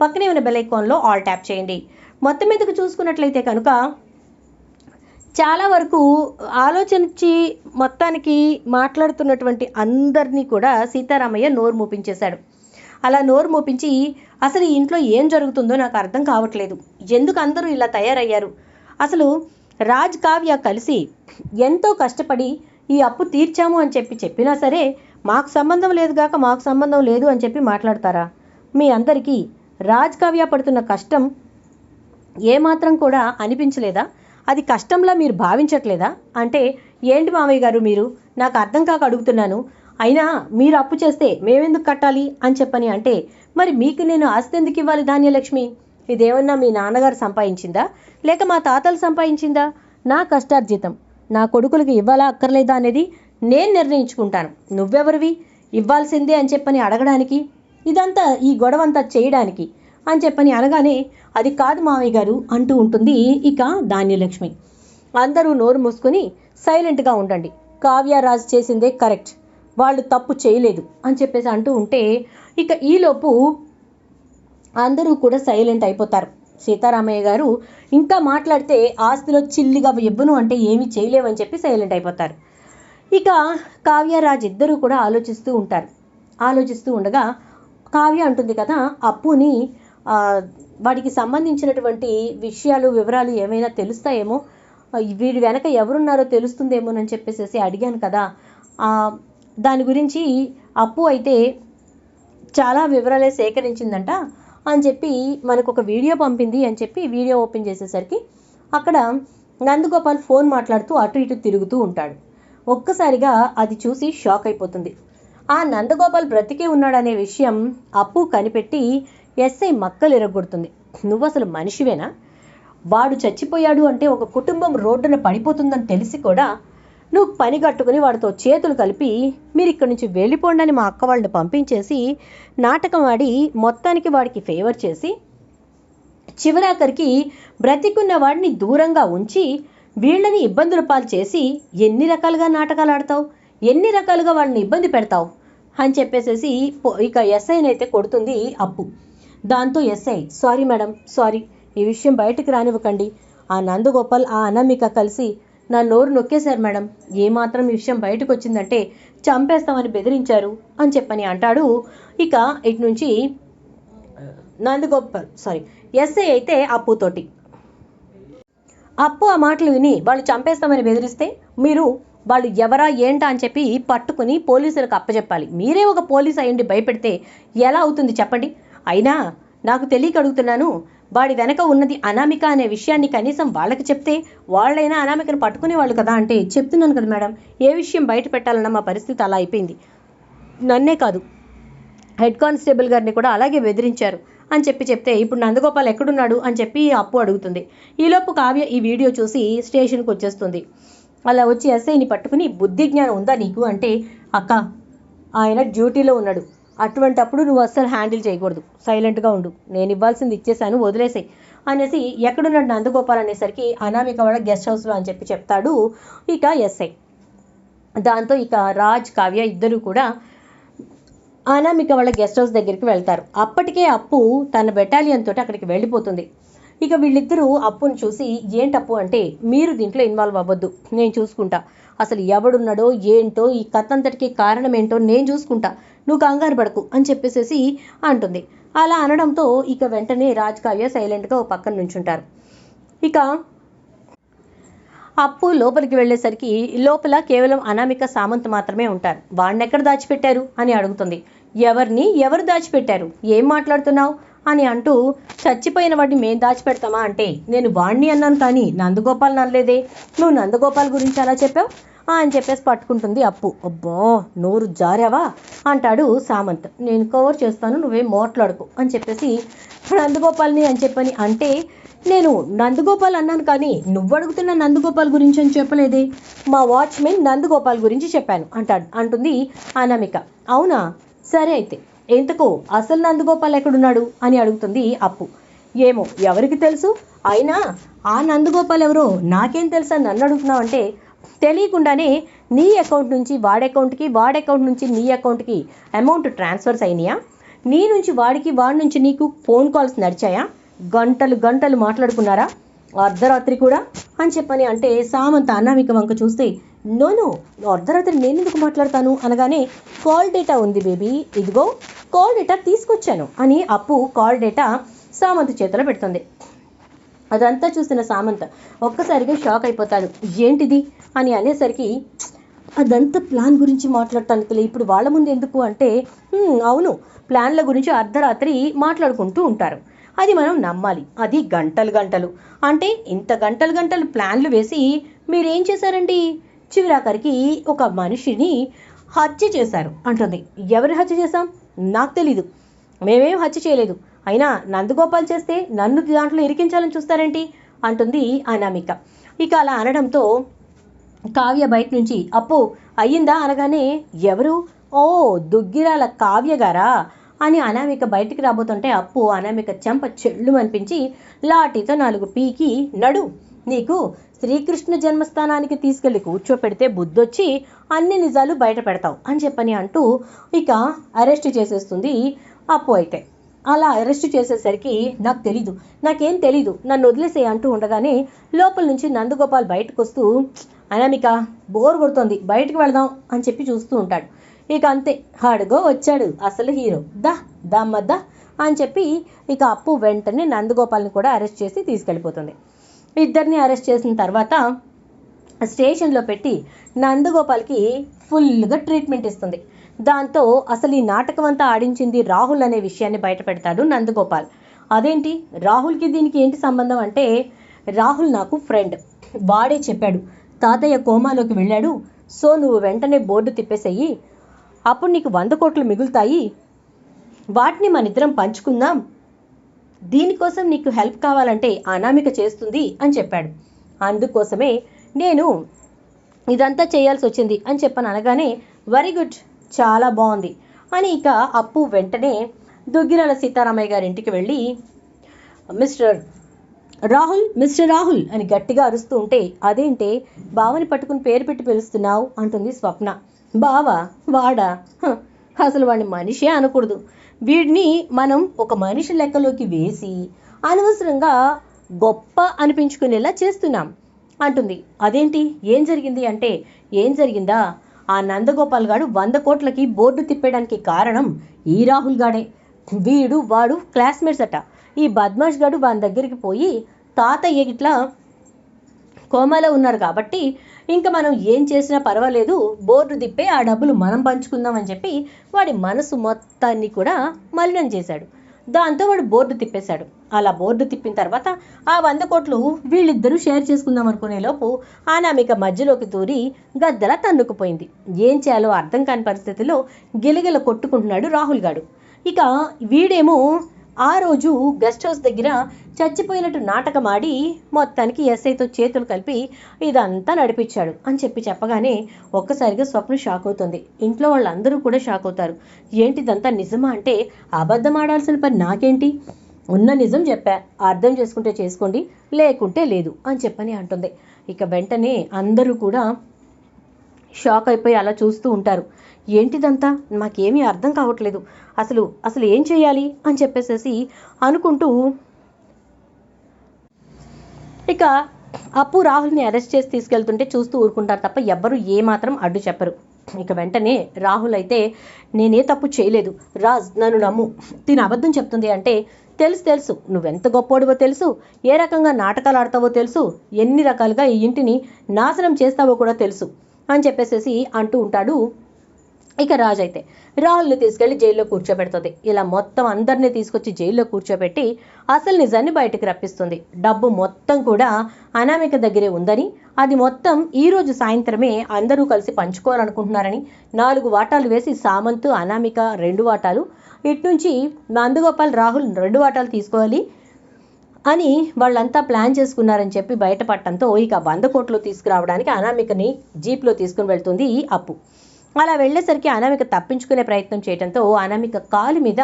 పక్కనే ఉన్న bell ఐకాన్లో all tap చేయండి. మొత్తం మీదకు చూసుకున్నట్లయితే కనుక చాలా వరకు ఆలోచించి మొత్తానికి మాట్లాడుతున్నటువంటి అందరినీ కూడా సీతారామయ్య నోరు మూపించేశాడు. అలా నోరు మూపించి అసలు ఈ ఇంట్లో ఏం జరుగుతుందో నాకు అర్థం కావట్లేదు. ఎందుకు అందరూ ఇలా తయారయ్యారు? అసలు రాజ్ కావ్య కలిసి ఎంతో కష్టపడి ఈ అప్పు తీర్చాము అని చెప్పి చెప్పినా సరే మాకు సంబంధం లేదు గాక మాకు సంబంధం లేదు అని చెప్పి మాట్లాడతారా? మీ అందరికీ రాజ్ కావ్య పడుతున్న కష్టం ఏమాత్రం కూడా అనిపించలేదా? అది కష్టంలా మీరు భావించట్లేదా? అంటే ఏంటి మామయ్య గారు మీరు? నాకు అర్థం కాక అడుగుతున్నాను. అయినా మీరు అప్పు చేస్తే మేమెందుకు కట్టాలి? అని చెప్పని అంటే మరి మీకు నేను ఆస్తి ఎందుకు ఇవ్వాలి ధాన్యలక్ష్మి? ఇదేమన్నా మీ నాన్నగారు సంపాదించిందా? లేక మా తాతలు సంపాదించిందా? నా కష్టార్జితం. నా కొడుకులకి ఇవ్వాలా అక్కర్లేదా? అనేది నేను నిర్ణయించుకుంటాను. నువ్వెవరివి? ఇవ్వాల్సిందే అని చెప్పని అడగడానికి ఇదంతా ఈ గొడవంతా చేయడానికి అని చెప్పని అనగానే అది కాదు మామయ్య గారు అంటూ ఉంటుంది ఇక ధాన్యలక్ష్మి. అందరూ నోరు మూసుకొని సైలెంట్గా ఉండండి. కావ్యరాజ్ చేసిందే కరెక్ట్. వాళ్ళు తప్పు చేయలేదు అని చెప్పేసి అంటూ ఉంటే ఇక ఈలోపు అందరూ కూడా సైలెంట్ అయిపోతారు. సీతారామయ్య గారు ఇంకా మాట్లాడితే ఆస్తిలో చిల్లిగా ఎబ్బును అంటే ఏమీ చేయలేవని చెప్పి సైలెంట్ అయిపోతారు. ఇక కావ్యరాజ్ ఇద్దరూ కూడా ఆలోచిస్తూ ఉంటారు. ఆలోచిస్తూ ఉండగా కావ్య అంటుంది కదా అప్పుని వాడికి సంబంధించినటువంటి విషయాలు వివరాలు ఏమైనా తెలుస్తాయేమో? వీడి వెనక ఎవరున్నారో తెలుస్తుందేమోనని చెప్పేసి అడిగాను కదా. దాని గురించి అప్పు అయితే చాలా వివరాలే సేకరించిందంట అని చెప్పి మనకు ఒక వీడియో పంపింది అని చెప్పి వీడియో ఓపెన్ చేసేసరికి అక్కడ నందగోపాల్ ఫోన్ మాట్లాడుతూ అటు ఇటు తిరుగుతూ ఉంటాడు. ఒక్కసారిగా అది చూసి షాక్ అయిపోతుంది. ఆ నందగోపాల్ బ్రతికే ఉన్నాడనే విషయం అప్పు కనిపెట్టి ఎస్ఐ మక్కలు ఎరగొడుతుంది నువ్వు అసలు మనిషివేనా? వాడు చచ్చిపోయాడు అంటే ఒక కుటుంబం రోడ్డున పడిపోతుందని తెలిసి కూడా నువ్వు పని కట్టుకుని వాడితో చేతులు కలిపి మీరు ఇక్కడి నుంచి వెళ్ళిపోండి అని మా అక్క వాళ్ళని పంపించేసి నాటకం ఆడి మొత్తానికి వాడికి ఫేవర్ చేసి చివరాఖరికి బ్రతికున్న వాడిని దూరంగా ఉంచి వీళ్ళని ఇబ్బందుల పాలు చేసి ఎన్ని రకాలుగా నాటకాలు ఆడతావు? ఎన్ని రకాలుగా వాళ్ళని ఇబ్బంది పెడతావు? అని చెప్పేసేసి ఇక ఎస్ఐని అయితే కొడుతుంది అప్పు. దాంతో ఎస్ఐ సారీ మేడం సారీ ఈ విషయం బయటకు రానివ్వకండి. ఆ నందగోపాల్ ఆ అనామిక కలిసి నా నోరు నొక్కేశారు మేడం. ఏమాత్రం ఈ విషయం బయటకు వచ్చిందంటే చంపేస్తామని బెదిరించారు అని చెప్పని అంటాడు. ఇక ఇటు నుంచి నందగోపాల్ సారీ ఎస్ఐ అయితే అప్పుతోటి అప్పు ఆ మాటలు విని వాళ్ళు చంపేస్తామని బెదిరిస్తే మీరు వాళ్ళు ఎవరా ఏంటా అని చెప్పి పట్టుకుని పోలీసులకు అప్పచెప్పాలి మీరే ఒక పోలీస్ అయ్యండి భయపెడితే ఎలా అవుతుంది చెప్పండి? అయినా నాకు తెలియక అడుగుతున్నాను వాడి వెనక ఉన్నది అనామిక అనే విషయాన్ని కనీసం వాళ్ళకి చెప్తే వాళ్ళైనా అనామికను పట్టుకునేవాళ్ళు కదా అంటే చెప్తున్నాను కదా మేడం ఏ విషయం బయట పెట్టాలన్న మా పరిస్థితి అలా అయిపోయింది. నన్నే కాదు హెడ్ కానిస్టేబుల్ గారిని కూడా అలాగే బెదిరించారు అని చెప్పి చెప్తే ఇప్పుడు నందగోపాల్ ఎక్కడున్నాడు అని చెప్పి అప్పు అడుగుతుంది. ఈలోపు కావ్య ఈ వీడియో చూసి స్టేషన్కి వచ్చేస్తుంది. అలా వచ్చి ఎస్ఐని పట్టుకుని బుద్ధి జ్ఞానం ఉందా నీకు అంటే అక్క ఆయన డ్యూటీలో ఉన్నాడు. అటువంటప్పుడు నువ్వు అస్సలు హ్యాండిల్ చేయకూడదు. సైలెంట్గా ఉండు. నేను ఇవ్వాల్సింది ఇచ్చేసాను వదిలేసాయి. అనేసి ఎక్కడున్నాడు నందగోపాల్ అనేసరికి అనామికవాడ గెస్ట్ హౌస్లో అని చెప్పి చెప్తాడు ఇక ఎస్ఐ. దాంతో ఇక రాజ్ కావ్య ఇద్దరు కూడా అనామిక వాళ్ళ గెస్ట్ హౌస్ దగ్గరికి వెళ్తారు. అప్పటికే అప్పు తన బెటాలియన్ తోటి అక్కడికి వెళ్ళిపోతుంది. ఇక వీళ్ళిద్దరూ అప్పుని చూసి ఏంటప్పు అంటే మీరు దీంట్లో ఇన్వాల్వ్ అవ్వద్దు నేను చూసుకుంటా. అసలు ఎవడున్నాడో ఏంటో ఈ కథ అంతటికి కారణం ఏంటో నేను చూసుకుంటా. నువ్వు కంగారు పడకు అని చెప్పేసేసి అంటుంది. అలా అనడంతో ఇక వెంటనే రాజ్ కావ్య సైలెంట్గా ఓ పక్కన నుంచుంటారు. ఇక అప్పు లోపలికి వెళ్ళేసరికి లోపల కేవలం అనామిక సామంత్ మాత్రమే ఉంటారు. వాడిని ఎక్కడ దాచిపెట్టారు అని అడుగుతుంది. ఎవరిని ఎవరు దాచిపెట్టారు? ఏం మాట్లాడుతున్నావు? అని అంటూ చచ్చిపోయిన వాడిని మేం దాచిపెడతామా అంటే నేను వాణ్ణి అన్నాను కానీ నందగోపాల్ ననలేదే నువ్వు నందగోపాల్ గురించి అలా చెప్పావు? అని చెప్పేసి పట్టుకుంటుంది అప్పు. అబ్బో నోరు జారావా? అంటాడు సామంత్. నేను కవర్ చేస్తాను నువ్వేం మాట్లాడుకో అని చెప్పేసి నందగోపాల్ని అని చెప్పని అంటే నేను నందగోపాల్ అన్నాను కానీ నువ్వు అడుగుతున్న నందగోపాల్ గురించి అని చెప్పలేదే. మా వాచ్మెన్ నందగోపాల్ గురించి చెప్పాను అంటాడు. అంటుంది అనామిక. అవునా? సరే అయితే. ఎంతకు అసలు నందగోపాల్ ఎక్కడున్నాడు? అని అడుగుతుంది అప్పు. ఏమో ఎవరికి తెలుసు? అయినా ఆ నందగోపాల్ ఎవరో? నాకేం తెలుసా? నన్ను అడుగుతున్నావు అంటే తెలియకుండానే నీ అకౌంట్ నుంచి వాడి అకౌంట్కి వాడి అకౌంట్ నుంచి నీ అకౌంట్కి అమౌంట్ ట్రాన్స్ఫర్స్ అయినాయా? నీ నుంచి వాడికి వాడి నుంచి నీకు ఫోన్ కాల్స్ నడిచాయా? గంటలు గంటలు మాట్లాడుకున్నారా? అర్ధరాత్రి కూడా? అని చెప్పని అంటే సామంత అనామిక వంక చూస్తే నోను అర్ధరాత్రి నేను ఎందుకు మాట్లాడతాను? అనగానే కాల్ డేటా ఉంది బేబీ ఇదిగో కాల్ డేటా తీసుకొచ్చాను అని అప్పు కాల్ డేటా సామంత్ చేతిలో పెడుతుంది. అదంతా చూసిన సామంత్ ఒక్కసారిగా షాక్ అయిపోతాడు. ఏంటిది? అని అనేసరికి అదంతా ప్లాన్ గురించి మాట్లాడటానికి ఇప్పుడు వాళ్ళ ముందు ఎందుకు? అంటే అవును. ప్లాన్ల గురించి అర్ధరాత్రి మాట్లాడుకుంటూ ఉంటారు. అది మనం నమ్మాలి. అది గంటలు గంటలు. అంటే ఇంత గంటలు గంటలు ప్లాన్లు వేసి మీరేం చేశారండి? చివరాఖరికి ఒక మనిషిని హత్య చేశారు. అంటుంది. ఎవరు హత్య చేశాం? నాకు తెలీదు. మేమేం హత్య చేయలేదు. అయినా నందగోపాల్ చేస్తే నన్ను దాంట్లో ఇరికించాలని చూస్తారేంటి? అంటుంది అనామిక. ఇక అలా అనడంతో కావ్య బయట నుంచి అప్పు అయ్యిందా? అనగానే ఎవరు? ఓ దుగ్గిరాల కావ్య గారా? అని అనామిక బయటికి రాబోతుంటే అప్పు అనామిక చెంప చెళ్ళు అనిపించి లాఠీతో నాలుగు పీకి నడు. నీకు శ్రీకృష్ణ జన్మస్థానానికి తీసుకెళ్ళి కూర్చోపెడితే బుద్ధొచ్చి అన్ని నిజాలు బయట పెడతావు అని చెప్పని అంటూ ఇక అరెస్ట్ చేసేస్తుంది అప్పు అయితే అలా అరెస్ట్ చేసేసరికి నాకు తెలీదు. నాకేం తెలీదు. నన్ను వదిలేసే అంటూ ఉండగానే లోపల నుంచి నందగోపాల్ బయటకు వస్తూ అనామిక బోర్ కొడుతోంది. బయటకు వెళదాం అని చెప్పి చూస్తూ ఉంటాడు. ఇక అంతే. హాడుగో వచ్చాడు. అసలు హీరో. దా దమ్మద్దా అని చెప్పి ఇక అప్పు వెంటనే నందగోపాల్ని కూడా అరెస్ట్ చేసి తీసుకెళ్ళిపోతుంది. ఇద్దరిని అరెస్ట్ చేసిన తర్వాత స్టేషన్లో పెట్టి నందగోపాల్కి ఫుల్గా ట్రీట్మెంట్ ఇస్తుంది. దాంతో అసలు ఈ నాటకం అంతా ఆడించింది రాహుల్ అనే విషయాన్ని బయటపెడతాడు నందగోపాల్. అదేంటి? రాహుల్కి దీనికి ఏంటి సంబంధం అంటే రాహుల్ నాకు ఫ్రెండ్. వాడే చెప్పాడు. తాతయ్య కోమాలోకి వెళ్ళాడు. సో నువ్వు వెంటనే బోర్డు తిప్పేసేయి. అప్పుడు నీకు వంద కోట్లు మిగులుతాయి. వాటిని మన ఇద్దరం పంచుకుందాం. దీనికోసం నీకు హెల్ప్ కావాలంటే అనామిక చేస్తుంది అని చెప్పాడు. అందుకోసమే నేను ఇదంతా చేయాల్సి వచ్చింది అని చెప్పని అనగానే వెరీ గుడ్ చాలా బాగుంది. అని ఇక అప్పు వెంటనే దుగ్గిరాల సీతారామయ్య గారి ఇంటికి వెళ్ళి మిస్టర్ రాహుల్ మిస్టర్ రాహుల్ అని గట్టిగా అరుస్తూ ఉంటే అదేంటే బావని పట్టుకుని పేరు పెట్టి పిలుస్తున్నావు అంటుంది స్వప్న. బావా వాడా? అసలు వాడిని మనిషే అనకూడదు. వీడిని మనం ఒక మనిషి లెక్కలోకి వేసి అనవసరంగా గొప్ప అనిపించుకునేలా చేస్తున్నాం. అంటుంది. అదేంటి? ఏం జరిగింది అంటే ఏం జరిగిందా? ఆ నందగోపాల్ గాడు వంద కోట్లకి బోర్డు తిప్పేయడానికి కారణం ఈ రాహుల్ గాడే. వీడు వాడు క్లాస్మేట్స్ అట. ఈ బద్మాష్ గాడు వాని దగ్గరికి పోయి తాతయ్య ఇట్లా కోమాలో ఉన్నారు కాబట్టి ఇంకా మనం ఏం చేసినా పర్వాలేదు బోర్డు తిప్పే ఆ డబ్బులు మనం పంచుకుందాం అని చెప్పి వాడి మనసు మొత్తాన్ని కూడా మలినం చేశాడు. దాంతో వాడు బోర్డు తిప్పేశాడు. అలా బోర్డు తిప్పిన తర్వాత ఆ వంద కోట్లు వీళ్ళిద్దరూ షేర్ చేసుకుందాం అనుకునే లోపు అనామిక మధ్యలోకి తూరి గద్దల తన్నుకుపోయింది. ఏం చేయాలో అర్థం కాని పరిస్థితిలో గిలగిల కొట్టుకుంటున్నాడు రాహుల్ గాడు. ఇక వీడేమో ఆ రోజు గెస్ట్ హౌస్ దగ్గర చచ్చిపోయినట్టు నాటకం ఆడి మొత్తానికి ఎస్ఐతో చేతులు కలిపి ఇదంతా నడిపించాడు అని చెప్పి చెప్పగానే ఒక్కసారిగా స్వప్న షాక్ అవుతుంది. ఇంట్లో వాళ్ళందరూ కూడా షాక్ అవుతారు. ఏంటిదంతా నిజమా అంటే అబద్ధం ఆడాల్సిన పని నాకేంటి? ఉన్న నిజం చెప్పా అర్థం చేసుకుంటే చేసుకోండి లేకుంటే లేదు అని చెప్పని అంటుంది. ఇక వెంటనే అందరూ కూడా షాక్ అయిపోయి అలా చూస్తూ ఉంటారు. ఏంటిదంతా? మాకేమీ అర్థం కావట్లేదు. అసలు అసలు ఏం చేయాలి? అని చెప్పేసేసి అనుకుంటూ ఇక అప్పు రాహుల్ని అరెస్ట్ చేసి తీసుకెళ్తుంటే చూస్తూ ఊరుకుంటారు తప్ప ఎవ్వరు ఏమాత్రం అడ్డు చెప్పరు. ఇక వెంటనే రాహుల్ అయితే నేనే తప్పు చేయలేదు. రాజ్ నన్ను నమ్ము. దీని అబద్ధం చెప్తుంది అంటే తెలుసు తెలుసు. నువ్వెంత గొప్పోడివో తెలుసు. ఏ రకంగా నాటకాలు ఆడతావో తెలుసు. ఎన్ని రకాలుగా ఈ ఇంటిని నాశనం చేస్తావో కూడా తెలుసు. అని చెప్పేసేసి అంటూ ఉంటాడు ఇక రాజు అయితే రాహుల్ని తీసుకెళ్ళి జైల్లో కూర్చోబెడుతుంది. ఇలా మొత్తం అందరినీ తీసుకొచ్చి జైల్లో కూర్చోబెట్టి అసలు నిజాన్ని బయటకు రప్పిస్తుంది. డబ్బు మొత్తం కూడా అనామిక దగ్గరే ఉందని అది మొత్తం ఈరోజు సాయంత్రమే అందరూ కలిసి పంచుకోవాలనుకుంటున్నారని నాలుగు వాటాలు వేసి సామంత్ అనామిక రెండు వాటాలు ఇటు నుంచి నందగోపాల్ రాహుల్ రెండు వాటాలు తీసుకోవాలి అని వాళ్ళంతా ప్లాన్ చేసుకున్నారని చెప్పి బయటపడటంతో ఇక వంద కోట్లు తీసుకురావడానికి అనామికని జీప్లో తీసుకుని వెళ్తుంది ఈ అప్పు. అలా వెళ్ళేసరికి అనామిక తప్పించుకునే ప్రయత్నం చేయడంతో అనామిక కాలు మీద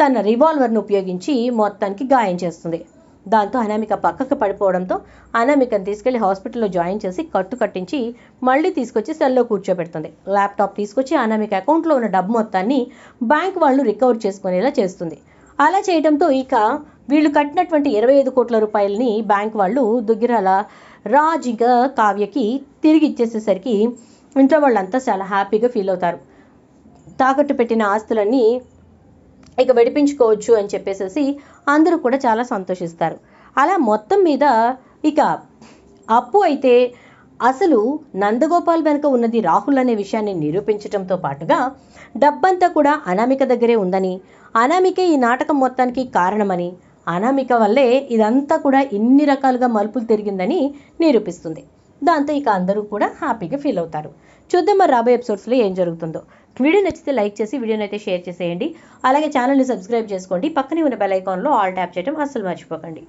తన రివాల్వర్ను ఉపయోగించి మొత్తానికి గాయం చేస్తుంది. దాంతో అనామిక పక్కకు పడిపోవడంతో అనామికను తీసుకెళ్ళి హాస్పిటల్లో జాయిన్ చేసి కట్టు కట్టించి మళ్ళీ తీసుకొచ్చి సెల్లో కూర్చోబెడుతుంది. ల్యాప్టాప్ తీసుకొచ్చి అనామిక అకౌంట్లో ఉన్న డబ్బు మొత్తాన్ని బ్యాంక్ వాళ్ళు రికవర్ చేసుకునేలా చేస్తుంది. అలా చేయడంతో ఇక వీళ్ళు కట్టినటువంటి ఇరవై ఐదు కోట్ల రూపాయలని బ్యాంక్ వాళ్ళు దుగ్గిరాల రాజ్ ఇంకా కావ్యకి తిరిగి ఇచ్చేసేసరికి ఇంట్లో వాళ్ళంతా చాలా హ్యాపీగా ఫీల్ అవుతారు. తాకట్టు పెట్టిన ఆస్తులన్నీ ఇక విడిపించుకోవచ్చు అని చెప్పేసేసి అందరూ కూడా చాలా సంతోషిస్తారు. అలా మొత్తం మీద ఇక అప్పు అయితే అసలు నందగోపాల్ వెనుక ఉన్నది రాహుల్ అనే విషయాన్ని నిరూపించడంతో పాటుగా డబ్బంతా కూడా అనామిక దగ్గరే ఉందని అనామికే ఈ నాటకం మొత్తానికి కారణమని అనామిక వల్లే ఇదంతా కూడా ఇన్ని రకాలుగా మలుపులు తిరిగిందని నిరూపిస్తుంది. దాంతో ఇక అందరూ కూడా హ్యాపీగా ఫీల్ అవుతారు. చూద్దాం మరి రాబోయే ఎపిసోడ్స్లో ఏం జరుగుతుందో. వీడియో నచ్చితే లైక్ చేసి వీడియోని అయితే షేర్ చేసేయండి. అలాగే ఛానల్ని సబ్స్క్రైబ్ చేసుకోండి. పక్కనే ఉన్న బెల్ ఐకాన్లో ఆల్ ట్యాప్ చేయడం అస్సలు మర్చిపోకండి.